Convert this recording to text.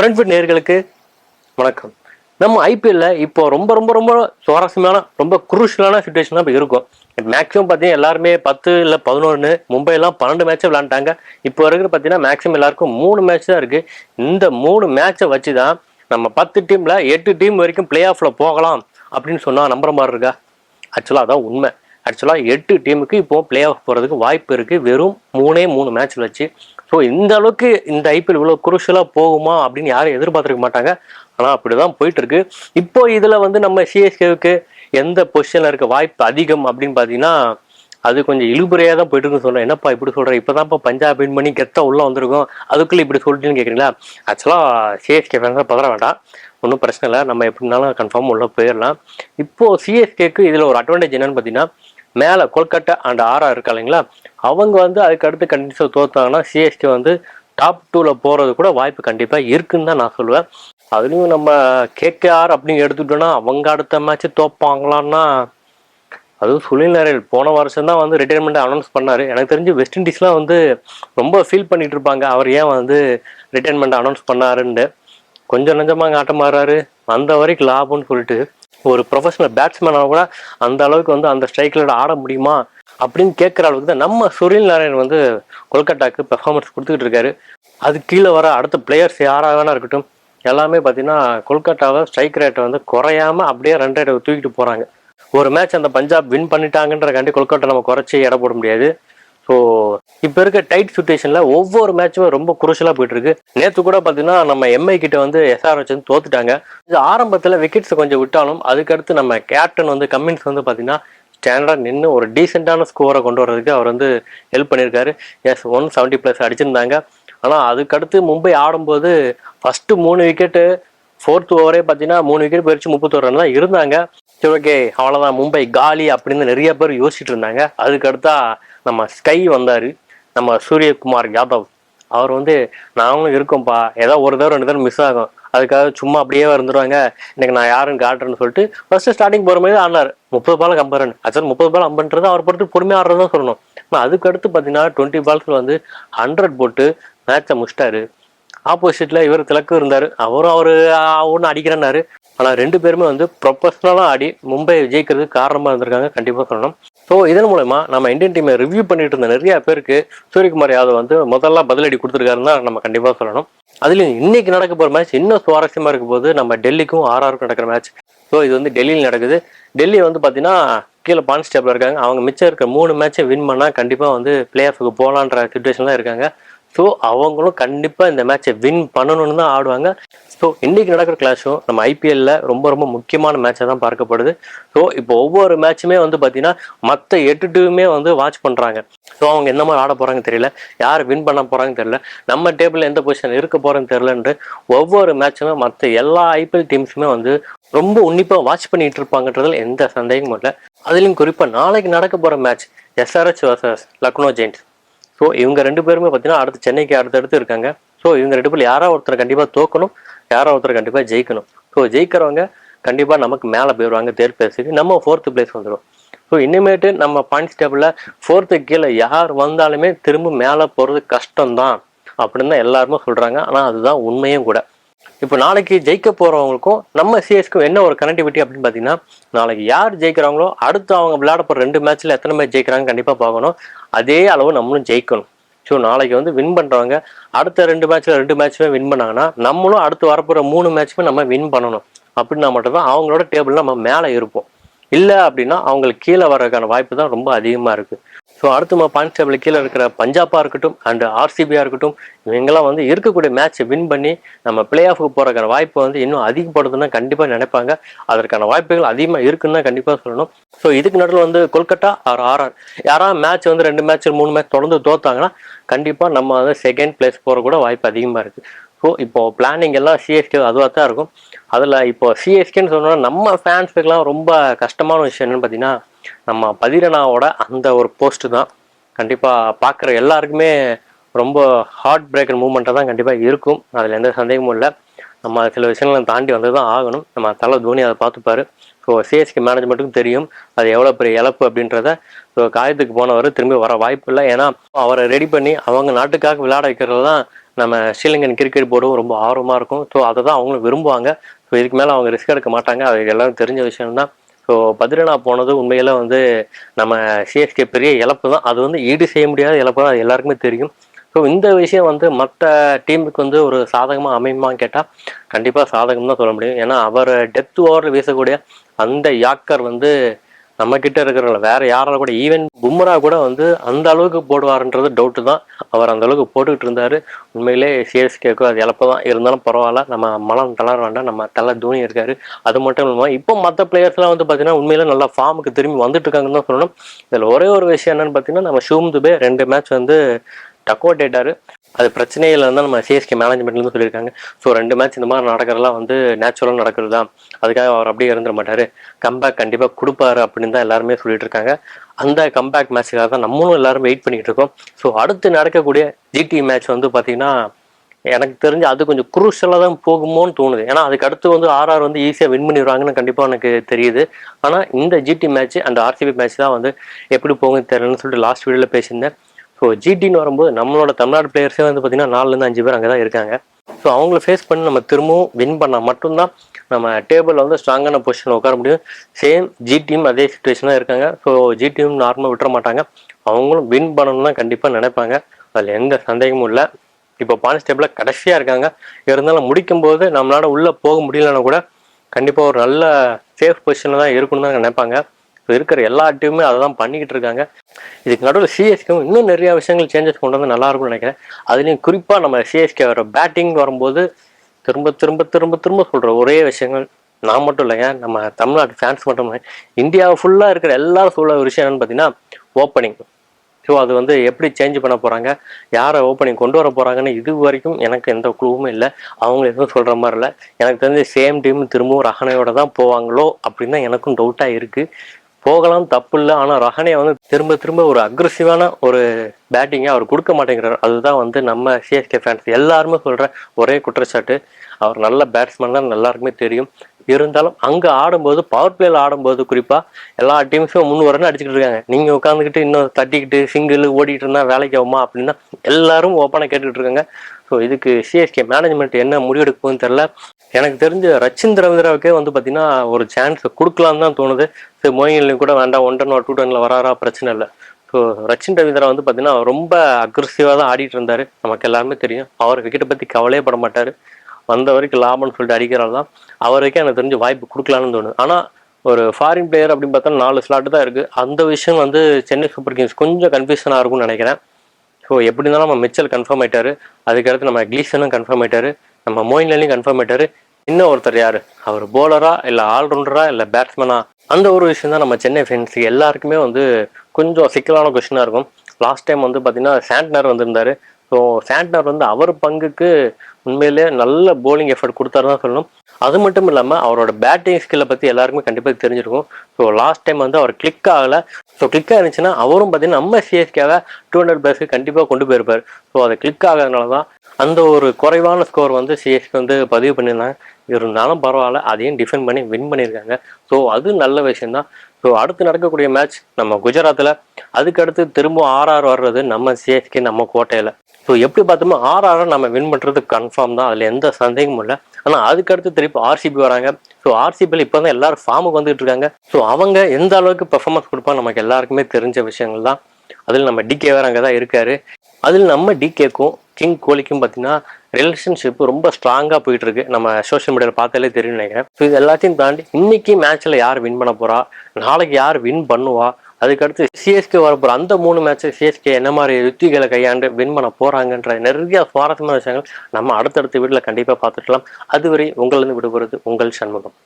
Friend நேர்களுக்கு வணக்கம். நம்ம ஐபிஎல்ல இப்போ ரொம்ப ரொம்ப ரொம்ப சுவாரஸ்யமான ரொம்ப குரூஷியலான சுச்சுவேஷன் இப்போ இருக்கும். மேக்ஸிமம் பார்த்தீங்கன்னா எல்லாருமே பத்து இல்லை பதினொன்று மும்பைலாம் பன்னெண்டு மேட்சை விளாண்டாங்க இப்போ இருக்கிற பார்த்தீங்கன்னா மேக்ஸிமம் எல்லாருக்கும் மூணு மேட்ச் தான் இருக்கு. இந்த மூணு மேட்சை வச்சு தான் நம்ம பத்து டீம்ல எட்டு டீம் வரைக்கும் பிளே ஆஃப்ல போகலாம் அப்படின்னு சொன்னால் நம்புற மாதிரி இருக்கா? ஆக்சுவலாக அதான் உண்மை. ஆக்சுவலாக எட்டு டீமுக்கு இப்போ பிளே ஆஃப் போகிறதுக்கு வாய்ப்பு இருக்குது வெறும் மூணே மூணு மேட்ச் வச்சு ஸோ இந்த அளவுக்கு இந்த ஐபிஎல் இவ்வளோ குருஷலாக போகுமா அப்படின்னு யாரும் எதிர்பார்த்துருக்க மாட்டாங்க. ஆனால் அப்படி தான் போயிட்டு இருக்கு இப்போ இதில் வந்து நம்ம சிஎஸ்கேவுக்கு எந்த பொசிஷனில் இருக்க வாய்ப்பு அதிகம் அப்படின்னு பார்த்தீங்கன்னா அது கொஞ்சம் இழுபறையாக தான் போயிட்டு இருக்குன்னு சொல்கிறேன் என்னப்பா இப்படி சொல்கிறேன் இப்போ தான்ப்பா பஞ்சாப் வின் பண்ணி கெத்தா உள்ளே வந்திருக்கோம். அதுக்குள்ளே இப்படி சொல்லிட்டுன்னு கேட்குறீங்களா ஆக்சுவலாக சிஎஸ்கே ஃபேன்ஸாக பதற வேண்டாம். ஒன்றும் பிரச்சனை இல்லை. நம்ம எப்படினாலும் கன்ஃபார்ம் உள்ளே போயிடலாம். இப்போது சிஎஸ்கேக்கு இதில் ஒரு அட்வான்டேஜ் என்னென்னு பார்த்தீங்கன்னா மேலே கொல்கட்டா அண்ட் ஆர்ஆர் இருக்கா இல்லைங்களா? அவங்க வந்து அதுக்கு அடுத்து கண்டிப்பாக தோத்தாங்கன்னா சிஎஸ்கே வந்து டாப் டூவில் போகிறது கூட வாய்ப்பு கண்டிப்பாக இருக்குன்னு தான் நான் சொல்லுவேன். அதுலேயும் நம்ம கேகேஆர் அப்படின்னு எடுத்துக்கிட்டோன்னா அவங்க அடுத்த மேட்ச் தோப்பாங்களான்னா அதுவும் சுனில் நரேல் போன வருஷம் தான் வந்து ரிட்டையர்மெண்ட் அனௌன்ஸ் பண்ணாரு. எனக்கு தெரிஞ்சு வெஸ்ட் இண்டீஸ்லாம் வந்து ரொம்ப ஃபீல் பண்ணிகிட்டு இருப்பாங்க. அவர் ஏன் வந்து ரிட்டையர்மெண்ட் அனௌன்ஸ் பண்ணாருன்னு கொஞ்சம் நஞ்சமாக ஆட்டம் ஆடுறாரு அந்த வரைக்கும் லாபம்னு சொல்லிட்டு ஒரு ப்ரொஃபஷனல் பேட்ஸ்மேனாக கூட அந்த அளவுக்கு வந்து அந்த ஸ்ட்ரைக்கில் ஆட முடியுமா அப்படின்னு கேட்குற அளவுக்கு தான். நம்ம சுரில் நாராயண் வந்து கொல்கட்டாக்கு பெர்ஃபார்மன்ஸ் கொடுத்துக்கிட்டு இருக்காரு. அது கீழே வர அடுத்த பிளேயர்ஸ் யாராக வேணா இருக்கட்டும். எல்லாமே பார்த்தீங்கன்னா கொல்கட்டாவை ஸ்ட்ரைக் ரேட்டை வந்து குறையாம அப்படியே ரன் ரேட்டை தூக்கிட்டு போகிறாங்க ஒரு மேட்ச் அந்த பஞ்சாப் வின் பண்ணிட்டாங்கன்றக்காண்டி கொல்கட்டா நம்ம குறைச்சி எடை போட முடியாது. ஸோ இப்போ இருக்க டைட் சுச்சுவேஷனில் ஒவ்வொரு மேட்சுமே ரொம்ப குருஷலாக போயிட்டு இருக்கு நேற்று கூட பார்த்தீங்கன்னா நம்ம எம்ஐ கிட்ட வந்து எஸ்ஆர்ஹெச் வந்து தோத்துட்டாங்க. இது ஆரம்பத்தில் விக்கெட்ஸை கொஞ்சம் விட்டாலும் அதுக்கடுத்து நம்ம கேப்டன் வந்து கம்மின்ஸ் வந்து பார்த்தீங்கன்னா ஸ்டாண்டர்டாக நின்று ஒரு டீசெண்டான ஸ்கோரை கொண்டு வர்றதுக்கு அவர் வந்து ஹெல்ப் பண்ணியிருக்காரு. எஸ் ஒன் செவன்ட்டி ப்ளஸ் அடிச்சிருந்தாங்க. ஆனால் அதுக்கடுத்து மும்பை ஆடும்போது ஃபஸ்ட்டு மூணு விக்கெட்டு ஃபோர்த் ஓவரே பார்த்தீங்கன்னா மூணு விக்கெட் போயிடுச்சு முப்பத்தோரு ரன் தான் இருந்தாங்க. சரி ஓகே அவ்வளோதான் மும்பை காலி அப்படின்னு நிறைய பேர் யோசிச்சுட்டு இருந்தாங்க. அதுக்கடுத்தா நம்ம ஸ்கை வந்தார். நம்ம சூரியகுமார் யாதவ். அவர் வந்து நாங்களும் இருக்கோம்ப்பா. ஏதோ ஒரு தடவை ரெண்டு தடவை மிஸ் ஆகும். அதுக்காக சும்மா அப்படியே இருந்துருவாங்க. இன்னைக்கு நான் யாருன்னு காட்டுறேன்னு சொல்லிட்டு ஃபர்ஸ்ட் ஸ்டார்டிங் போகிற மாதிரி ஆனார் முப்பது பால் கம்பரன் ஆக்சுவல் முப்பது பால் அம்பன்றது அவர் பொறுத்து பொறுமையாக ஆடுறது தான் சொல்லணும் ஆனால் அதுக்கடுத்து பார்த்தீங்கன்னா டுவெண்ட்டி பால்ஸில் வந்து ஹண்ட்ரட் போட்டு மேட்சை முடிச்சிட்டாரு. ஆப்போசிட்டில் இவர் திலக்கு இருந்தார். அவரும் அவர் ஒன்று அடிக்கிறேன்னாரு. ஆனால் ரெண்டு பேருமே வந்து ப்ரொஃபஷனலாக ஆடி மும்பை ஜெயிக்கிறதுக்கு காரணமாக இருந்திருக்காங்க கண்டிப்பாக சொல்லணும். ஸோ இதன் மூலமா நம்ம இந்தியன் டீமை ரிவ்யூ பண்ணிட்டு இருந்த நிறைய பேருக்கு சூரியகுமார் யாதவ் வந்து முதல்ல பதிலடி கொடுத்துருக்காருன்னு தான் நம்ம கண்டிப்பாக சொல்லணும். அதுலேயும் இன்னைக்கு நடக்க போகிற மேட்ச் இன்னும் சுவாரஸ்யமாக இருக்கும் போது நம்ம டெல்லிக்கும் ஆர்ஆருக்கும் நடக்கிற மேட்ச் ஸோ இது வந்து டெல்லியில் நடக்குது. டெல்லி வந்து பார்த்தீங்கன்னா கீழே பாயிண்ட்ஸ் இருக்காங்க. அவங்க மிச்சம் இருக்க மூணு மேட்சை வின் பண்ணால் கண்டிப்பாக வந்து பிளே ஆஃபுக்கு போகலான்ற சுச்சுவேஷன்லாம் இருக்காங்க. ஸோ அவங்களும் கண்டிப்பாக இந்த மேட்சை வின் பண்ணணும்னு தான் ஆடுவாங்க. ஸோ இன்றைக்கி நடக்கிற கிளாஷும் நம்ம ஐபிஎல்ல ரொம்ப ரொம்ப முக்கியமான மேட்சாக தான் பார்க்கப்படுது. ஸோ இப்போ ஒவ்வொரு மேட்சுமே வந்து பார்த்தீங்கன்னா மற்ற எட்டு டீமுமே வந்து வாட்ச் பண்ணுறாங்க ஸோ அவங்க என்ன மாதிரி ஆட போகிறாங்க தெரியல. யார் வின் பண்ண போகிறாங்க தெரியல. நம்ம டேபிளில் எந்த பொசிஷன் இருக்க போகிறோன்னு தெரியலன்ட்டு ஒவ்வொரு மேட்சுமே மற்ற எல்லா ஐபிஎல் டீம்ஸுமே வந்து ரொம்ப உன்னிப்பாக வாட்ச் பண்ணிட்டு இருப்பாங்கன்றதுல எந்த சந்தேகமும் இல்லை. அதுலேயும் குறிப்பாக நாளைக்கு நடக்க போகிற match SRH versus Lucknow giants so இவங்க ரெண்டு பேருமே பார்த்தீங்கன்னா அடுத்து சென்னைக்கு அடுத்தடுத்து இருக்காங்க. ஸோ இவங்க ரெண்டு பேர் யாரோ ஒருத்தர் கண்டிப்பாக தோக்கணும் யாரோ ஒருத்தர் கண்டிப்பாக ஜெயிக்கணும். ஸோ ஜெயிக்கிறவங்க கண்டிப்பாக நமக்கு மேலே போயிடுவாங்க தேர்ட் பிளேஸுக்கு நம்ம ஃபோர்த்து பிளேஸ் வந்துடும் ஸோ இனிமேட்டு நம்ம பாயிண்ட்ஸ் டேபிளில் ஃபோர்த்து கீழே யார் வந்தாலுமே திரும்ப மேலே போகிறது கஷ்டம்தான். அப்படின்னு தான் எல்லாருமே சொல்கிறாங்க ஆனால் அதுதான் உண்மையும் கூட. இப்போ நாளைக்கு ஜெயிக்க போகிறவங்களுக்கும் நம்ம சிஎஸ்க்கும் என்ன ஒரு கனெக்டிவிட்டி அப்படின்னு பார்த்தீங்கன்னா நாளைக்கு யார் ஜெயிக்கிறாங்களோ அடுத்து அவங்க விளையாட போகிற ரெண்டு மேட்ச்சில் எத்தனை மேட்ச் ஜெயிக்கிறாங்க கண்டிப்பாக பார்க்கணும். அதே அளவு நம்மளும் ஜெயிக்கணும். ஸோ நாளைக்கு வந்து வின் பண்ணுறவங்க அடுத்த ரெண்டு மேட்ச்சில் ரெண்டு மேட்ச்சுமே வின் பண்ணாங்கன்னா நம்மளும் அடுத்து வரப்போகிற மூணு மேட்ச்சுமே நம்ம வின் பண்ணணும். அப்படின்னா மட்டும்தான் அவங்களோட டேபிளில் நம்ம மேலே இருப்போம். இல்லை அப்படின்னா அவங்களுக்கு கீழே வர்றதுக்கான வாய்ப்பு தான் ரொம்ப அதிகமாக இருக்குது ஸோ அடுத்து நம்ம பாயிண்ட் கீழே இருக்கிற பஞ்சாபாக இருக்கட்டும் அண்ட் ஆர்சிபியாக இருக்கட்டும் இவங்கெல்லாம் வந்து இருக்கக்கூடிய மேட்ச்சை வின் பண்ணி நம்ம பிளே ஆஃபுக்கு போகிறக்கான வாய்ப்பை வந்து இன்னும் அதிகப்படுதுன்னு கண்டிப்பாக நினைப்பாங்க. அதற்கான வாய்ப்புகள் அதிகமாக இருக்குன்னு தான் கண்டிப்பாக சொல்லணும். ஸோ இதுக்கு நடுவில் வந்து கொல்கட்டா ஆர் ஆர்ஆர் யாராவது மேட்ச் வந்து ரெண்டு மேட்ச் மூணு மேட்ச் தொடர்ந்து தோத்தாங்கன்னா கண்டிப்பாக நம்ம வந்து செகண்ட் பிளேஸ் போகிற கூட வாய்ப்பு அதிகமாக இருக்குது ஸோ இப்போ பிளானிங் எல்லாம் சிஎஸ்கே அதுவாக தான் இருக்கும். அதில் இப்போ சிஎஸ்கேன்னு சொன்னோன்னா நம்ம ஃபேன்ஸுக்கெல்லாம் ரொம்ப கஷ்டமான விஷயம் என்னென்னு பார்த்தீங்கன்னா நம்ம பதிரனாவோட அந்த ஒரு போஸ்ட் தான். கண்டிப்பாக பார்க்குற எல்லாருக்குமே ரொம்ப ஹார்ட் பிரேக்கர் மூமெண்ட்டாக தான் கண்டிப்பாக இருக்கும். அதில் எந்த சந்தேகமும் இல்லை. நம்ம சில விஷயங்களை தாண்டி வந்து தான் ஆகணும். நம்ம தலை தோனி அதை பார்த்துப்பாரு. ஸோ சிஎஸ்கே மேனேஜ்மெண்ட்டுக்கும் தெரியும் அது எவ்வளோ பெரிய இழப்பு அப்படின்றத. ஸோ காயத்துக்கு போனவர் திரும்பி வர வாய்ப்பு இல்லை. ஏன்னா அவரை ரெடி பண்ணி அவங்க நாட்டுக்காக விளையாட வைக்கிறது தான் நம்ம ஸ்ரீலங்கன் கிரிக்கெட் போர்டும் ரொம்ப ஆர்வமாக இருக்கும். ஸோ அதை தான் அவங்களும் விரும்புவாங்க. ஸோ இதுக்கு மேலே அவங்க ரிஸ்க் எடுக்க மாட்டாங்க. அது எல்லாரும் தெரிஞ்ச விஷயம் தான் ஸோ பத்ரினா போனது உண்மையில் வந்து நம்ம சிஎஸ்கே பெரிய இழப்பு தான். அது வந்து ஈடு செய்ய முடியாத இழப்பு தான். அது எல்லாருக்குமே தெரியும். ஸோ இந்த விஷயம் வந்து மற்ற டீமுக்கு வந்து ஒரு சாதகமாக அமையுமான்னு கேட்டால் கண்டிப்பாக சாதகம் தான் சொல்ல முடியும். ஏன்னா அவர் டெத் ஓவரில் வீசக்கூடிய அந்த யாக்கர் வந்து நம்ம கிட்ட இருக்கிறவங்கள வேற யாரால கூட ஈவன் பும்ரா கூட வந்து அந்த அளவுக்கு போடுவாருன்றது டவுட்டு தான். அவர் அந்த அளவுக்கு போட்டுக்கிட்டு இருந்தாரு. உண்மையிலே சிஎஸ்கேக்கும் அது இழப்பு தான் இருந்தாலும் பரவாயில்ல. நம்ம மனம் தளர வேண்டாம். நம்ம தலை தோனி இருக்காரு. அது மட்டும் இல்லாமல் இப்போ மற்ற பிளேயர்ஸ்லாம் வந்து பார்த்தீங்கன்னா உண்மையில நல்லா ஃபார்முக்கு திரும்பி வந்துட்டு இருக்காங்கன்னு தான் சொல்லணும். இதில் ஒரே ஒரு விஷயம் என்னன்னு பார்த்தீங்கன்னா நம்ம ஷூம் துபே ரெண்டு மேட்ச் வந்து டக் அவுட் ஆயிட்டாரு. அது பிரச்சனையில் இருந்தால் நம்ம சிஎஸ்கே மேனேஜ்மெண்ட்லேருந்து சொல்லியிருக்காங்க. ஸோ ரெண்டு மேட்ச் இந்த மாதிரி நடக்கிறதெல்லாம் வந்து நேச்சுரலாக நடக்கிறது தான். அதுக்காக அவர் அப்படியே இருந்துட மாட்டார். கம்பேக் கண்டிப்பாக கொடுப்பாரு அப்படின்னு தான் எல்லாருமே சொல்லிட்டு இருக்காங்க அந்த கம்பேக் மேட்ச்சுக்காக தான் நம்மளும் எல்லாரும் வெயிட் பண்ணிகிட்டு இருக்கோம். ஸோ அடுத்து நடக்கக்கூடிய ஜிடி மேட்ச் வந்து பார்த்தீங்கன்னா எனக்கு தெரிஞ்சு அது கொஞ்சம் குரூஷலாக தான் போகுமோன்னு தோணுது. ஏன்னா அதுக்கு அடுத்து வந்து ஆர்ஆர் வந்து ஈஸியாக வின் பண்ணிடுவாங்கன்னு கண்டிப்பாக எனக்கு தெரியுது. ஆனால் இந்த ஜிடி மேட்ச் அந்த ஆர்சிபி மேட்ச் தான் வந்து எப்படி போகுன்னு தெரியலன்னு சொல்லிட்டு லாஸ்ட் வீடியோவில் பேசியிருந்தேன். ஸோ ஜிடின்னு வரும்போது நம்மளோட தமிழ்நாடு பிளேயர்ஸே வந்து பார்த்தீங்கன்னா நாலுலேருந்து அஞ்சு பேர் அங்கே தான் இருக்காங்க. ஸோ அவங்கள ஃபேஸ் பண்ணி நம்ம திரும்பவும் வின் பண்ணால் மட்டும்தான் நம்ம டேபிளில் வந்து ஸ்ட்ராங்கான பொசிஷனில் உட்கார முடியும். சேம் ஜி டீம் அதே சுச்சுவேஷன் தான் இருக்காங்க. ஸோ ஜி டீம் நார்மலாக விட்டுற மாட்டாங்க. அவங்களும் வின் பண்ணணும்னு தான் கண்டிப்பாக நினைப்பாங்க. அதில் எந்த சந்தேகமும் இல்லை. இப்போ பாயிண்ட்ஸ் கடைசியாக இருக்காங்க. இருந்தாலும் முடிக்கும்போது நம்மளால் உள்ளே போக முடியலன்னா கூட கண்டிப்பாக ஒரு நல்ல சேஃப் பொசிஷனில் தான் இருக்கணும்னு தான் நினைப்பாங்க. இப்போ இருக்கிற எல்லா டீமுமே அதை தான் பண்ணிக்கிட்டு இருக்காங்க. இதுக்கு நடுவில் சிஎஸ்கேவும் இன்னும் நிறையா விஷயங்கள் சேஞ்சஸ் கொண்டு வந்து நல்லா இருக்கும்னு நினைக்கிறேன். அதுலேயும் குறிப்பாக நம்ம சிஎஸ்கே வர பேட்டிங் வரும்போது திரும்ப திரும்ப திரும்ப திரும்ப சொல்கிற ஒரே விஷயங்கள். நான் மட்டும் இல்லைங்க நம்ம தமிழ்நாட்டு ஃபேன்ஸ் மட்டும் இல்லை ஃபுல்லாக இருக்கிற எல்லாரும் சொல்ல ஒரு விஷயம் என்னன்னு பார்த்தீங்கன்னா ஓப்பனிங் ஸோ அது வந்து எப்படி சேஞ்ச் பண்ண போகிறாங்க யாரை ஓப்பனிங் கொண்டு வர போகிறாங்கன்னு இது வரைக்கும் எனக்கு எந்த குழுவும் இல்லை. அவங்க எதுவும் சொல்கிற மாதிரி இல்லை. எனக்கு தெரிஞ்ச சேம் டீம் திரும்பவும் ரஹனையோட தான் போவாங்களோ அப்படின்னு தான் எனக்கும் டவுட்டாக இருக்குது போகலாம் தப்பு இல்லை ஆனால் ரஹனே வந்து திரும்ப திரும்ப ஒரு அக்ரஸிவான ஒரு பேட்டிங்கை அவர் கொடுக்க மாட்டேங்கிறார். அதுதான் வந்து நம்ம சிஎஸ்கே ஃபேன்ஸ் எல்லாருமே சொல்கிற ஒரே குற்றச்சாட்டு. அவர் நல்ல பேட்ஸ்மேன் தான் எல்லாருக்குமே தெரியும். இருந்தாலும் அங்கே ஆடும்போது பவர் பிளேயில் ஆடும்போது குறிப்பாக எல்லா டீம்ஸும் முன் வரணும் அடிச்சுக்கிட்டு இருக்காங்க. நீங்கள் உட்காந்துக்கிட்டு இன்னும் தட்டிக்கிட்டு சிங்கிள் ஓடிட்டு இருந்தால் வேலைக்கு ஆகுமா அப்படின்னா எல்லாரும் ஓப்பனாக கேட்டுக்கிட்டு இருக்காங்க. ஸோ இதுக்கு சிஎஸ்கே மேனேஜ்மெண்ட் என்ன முடிவெடுக்க போகுதுன்னு தெரில எனக்கு தெரிஞ்ச ரச்சின் ரவீந்திராவுக்கே வந்து பார்த்தீங்கன்னா ஒரு சான்ஸ் கொடுக்கலான்னு தான் தோணுது. சரி மோயின்லையும் கூட வேண்டாம் ஒன் டென் டூ டென்னில் வராரா பிரச்சனை இல்லை. ஸோ ரச்சின் ரவீந்திரா வந்து பார்த்தீங்கன்னா ரொம்ப அக்ரஸிவாக தான் ஆடிட்டு இருந்தார். நமக்கு எல்லாருமே தெரியும். அவர் விக்கெட்டை பற்றி கவலையே பட மாட்டார். வந்த வரைக்கும் லாபம்னு சொல்லிட்டு அடிக்கிறாள் தான். அவருக்கே எனக்கு தெரிஞ்சு வாய்ப்பு கொடுக்கலான்னு தோணுது. ஆனால் ஒரு ஃபாரின் பிளேயர் அப்படின்னு பார்த்தா நாலு ஸ்லாட்டு தான் இருக்குது அந்த விஷயம் வந்து சென்னை சூப்பர் கிங்ஸ் கொஞ்சம் கன்ஃபியூஷனாக இருக்கும்னு நினைக்கிறேன். ஸோ எப்படி இருந்தாலும் நம்ம மிச்சல் கன்ஃபார்ம் ஆயிட்டாரு. அதுக்கடுத்து நம்ம கிளீசனும் கன்ஃபார்ம் ஆயிட்டாரு. நம்ம மோயின் அலி கன்ஃபார்ம் ஆயிட்டாரு இன்னும் ஒருத்தர் யார்? அவர் போலரா இல்லை ஆல்ரவுண்டரா இல்லை பேட்ஸ்மேனா அந்த ஒரு விஷயம் தான் நம்ம சென்னை ஃபேன்ஸுக்கு எல்லாருக்குமே வந்து கொஞ்சம் சிக்கலான கொஷினாக இருக்கும். லாஸ்ட் டைம் வந்து பார்த்தீங்கன்னா சாண்ட்னர் வந்திருந்தார். ஸோ சாண்ட்னர் வந்து அவர் பங்குக்கு உண்மையிலே நல்ல போலிங் எஃபர்ட் கொடுத்தாரு தான் சொல்லணும். அது மட்டும் இல்லாமல் அவரோட பேட்டிங் ஸ்கில்லை பற்றி எல்லாருக்குமே கண்டிப்பாக தெரிஞ்சிருக்கும். ஸோ லாஸ்ட் டைம் வந்து அவர் கிளிக் ஆகலை. ஸோ கிளிக் ஆகிருந்துச்சுன்னா அவரும் பார்த்தீங்கன்னா நம்ம சிஎஸ்கேவை டூ ஹண்ட்ரட் பேஸ்க்கு கண்டிப்பாக கொண்டு போயிருப்பார். ஸோ அது கிளிக் ஆகிறதுனால தான் அந்த ஒரு குறைவான ஸ்கோர் வந்து சிஎஸ்கே வந்து பதிவு பண்ணியிருந்தாங்க. இருந்தாலும் பரவாயில்ல அதையும் டிஃபெண்ட் பண்ணி வின் பண்ணியிருக்காங்க. ஸோ அது நல்ல விஷயம்தான். ஸோ அடுத்து நடக்கக்கூடிய மேட்ச் நம்ம குஜராத்தில் அதுக்கடுத்து திரும்ப ஆர்ஆர் வர்றது நம்ம சிஎஸ்கே நம்ம கோட்டையில். ஸோ எப்படி பார்த்தோமோ ஆர்ஆரை நம்ம வின் பண்ணுறது கன்ஃபார்ம் தான். அதில் எந்த சந்தேகமும் இல்லை. ஆனால் அதுக்கடுத்து திருப்பி ஆர்சிபி வராங்க. ஸோ ஆர்சிபியில் இப்போ தான் எல்லாரும் ஃபார்முக்கு வந்துட்டு இருக்காங்க. ஸோ அவங்க எந்த அளவுக்கு பெர்ஃபார்மன்ஸ் கொடுப்பா நமக்கு எல்லாருக்குமே தெரிஞ்ச விஷயங்கள் தான். அதில் நம்ம டிகே வேறு அங்கே தான் இருக்காரு. அதில் நம்ம டிகேக்கும் கிங் கோலிக்கும் பார்த்தீங்கன்னா ரிலேஷன்ஷிப் ரொம்ப ஸ்ட்ராங்காக போயிட்டு இருக்கு நம்ம சோஷியல் மீடியாவில் பார்த்தாலே தெரியும் நினைக்கிறேன். ஸோ இது எல்லாத்தையும் தாண்டி இன்னைக்கு மேட்ச்சில் யார் வின் பண்ண போறா? நாளைக்கு யார் வின் பண்ணுவா? அதுக்கடுத்து சிஎஸ்கே வரப்போகிற அந்த மூணு மேட்ச் சிஎஸ்கே என்ன மாதிரி யுத்திகளை கையாண்டு வின் பண்ண போறாங்கன்ற நிறைய சுவாரஸ்யமான விஷயங்கள் நம்ம அடுத்தடுத்த வீட்டில் கண்டிப்பாக பார்த்துக்கலாம். அதுவரை உங்களிருந்து விடுபடுறது உங்கள் சண்முகம்.